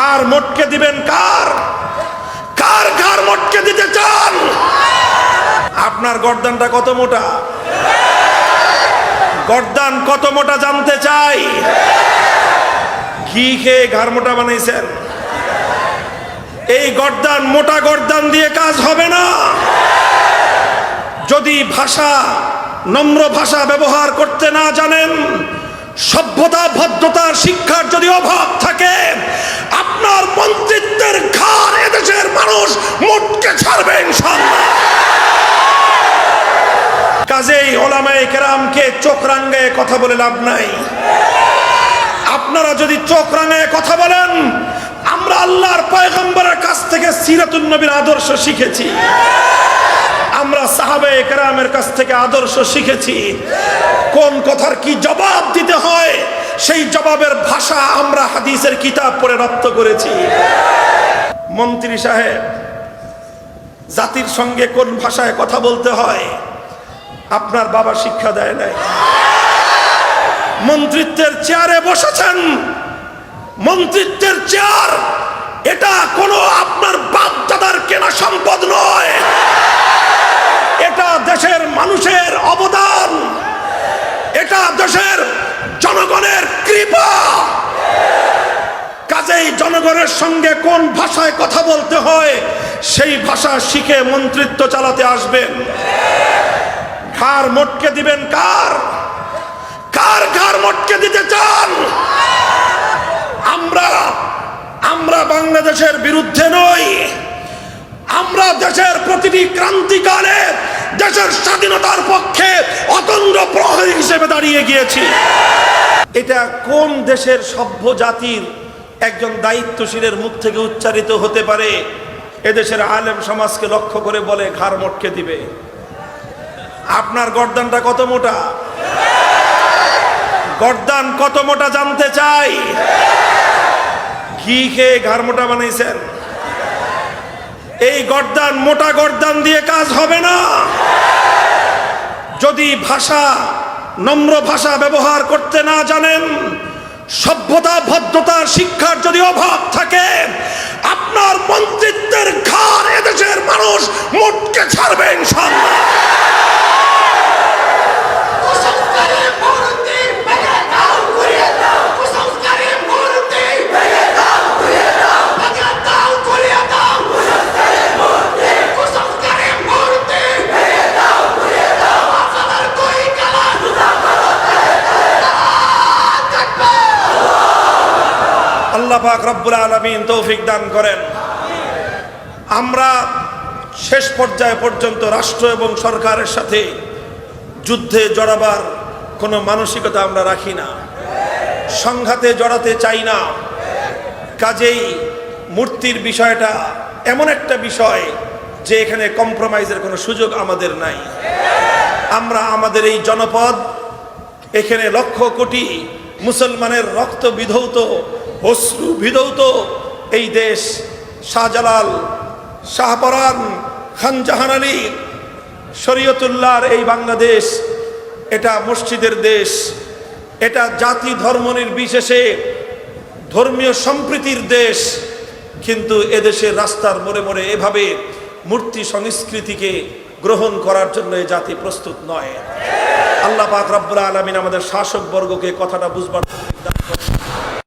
ঘাড় মটকে দিবেন কার? কার ঘাড় মটকে দিতে চান? আপনার গর্দানটা কত মোটা? গর্দান কত মোটা জানতে চাই? ঘি খেয়ে ঘাড় মোটা বানাইছেন। এই গর্দান মোটা গর্দান দিয়ে কাজ হবে না। যদি ভাষা, নম্র ভাষা ব্যবহার করতে না জানেন, সভ্যতা, ভদ্রতার শিক্ষার যদি অভাব থাকে কাজেই ওলামায়ে কেরামকে চোখ রাঙ্গায় কথা বলে লাভ নাই। আপনারা যদি চোখ রাঙায় কথা বলেন, আমরা আল্লাহর পয়গম্বরের কাছ থেকে সিরাতুন নবীর আদর্শ শিখেছি। আমরা সাহাবে কেরামের কাছ থেকে আদর্শ শিখেছি। কোন কথার কি জবাব দিতে হয়, সেই জবাবের ভাষা আমরা হাদিসের কিতাব পড়ে রপ্ত করেছি। মন্ত্রী সাহেব জাতির সঙ্গে কোন ভাষায় কথা বলতে হয়? আপনার বাবা শিক্ষা দেয় নাই। মন্ত্রিত্বের চেয়ারে বসেছেন। মন্ত্রিত্বের চেয়ার, এটা কোনো আপনার বাপ দাদার কেনা সম্পদ নয়। এটা দেশের মানুষের অবদান। এটা দেশের জনগণের কৃপা। কাজেই জনগণের সঙ্গে কোন ভাষায় কথা বলতে হয়, সেই ভাষা শিখে মন্ত্রিত্ব চালাতে আসবেন ঘাড় মটকে দিবেন কার? কার ঘাড় মটকে দিতে চান? আমরা আমরা বাংলাদেশের বিরুদ্ধে নই। আমরা দেশের প্রতিটি ক্রান্তিকালে দেশের স্বাধীনতার পক্ষে অতন্দ্র প্রহরী হিসেবে দাঁড়িয়ে গিয়েছি। এটা কোন দেশের সভ্য জাতির একজন দায়িত্বশীলের মুখ থেকে উচ্চারিত হতে পারে। এদেশের আলেম সমাজকে লক্ষ্য করে বলে, ঘাড় মটকে দিবে। আপনার গর্দানটা কত মোটা? গর্দান কত মোটা জানতে চাই? ঘি খেয়ে ঘাড় মোটা বানাইছেন। এই গর্দান, মোটা গর্দান দিয়ে কাজ হবে না। যদি ভাষা, নম্র ভাষা ব্যবহার করতে না জানেন, সভ্যতা ভদ্রতার শিক্ষার জুতা আল্লাহ পাক রব্বুল আলমিন তৌফিক দান করেন। আমরা শেষ পর্যায়ে পর্যন্ত রাষ্ট্র এবং সরকারের সাথে যুদ্ধে জড়াবার কোনো মানসিকতা আমরা রাখি না। সংঘাতে জড়াতে চাই না। কাজেই মূর্তির বিষয়টা এমন একটা বিষয় যে এখানে কম্প্রোমাইজের কোনো সুযোগ আমাদের নাই। আমরা আমাদের এই জনপদ, এখানে লক্ষ কোটি মুসলমানের রক্ত বিধৌত, অশ্রু বিধৌত এই দেশ শাহজালাল শাহপরান খান জাহান আলী, শরীয়তুল্লাহর এই বাংলাদেশ, এটা মসজিদের দেশ, এটা জাতি ধর্ম নির্বিশেষে ধর্মীয় সম্প্রীতির দেশ, কিন্তু এদেশের রাস্তার মোড়ে মোড়ে এভাবে মূর্তি সংস্কৃতিকে গ্রহণ করার জন্য এ জাতি প্রস্তুত নয়। আল্লাহ পাক রব্বুল আলমিন আমাদের শাসক বর্গকে কথাটা বুঝবার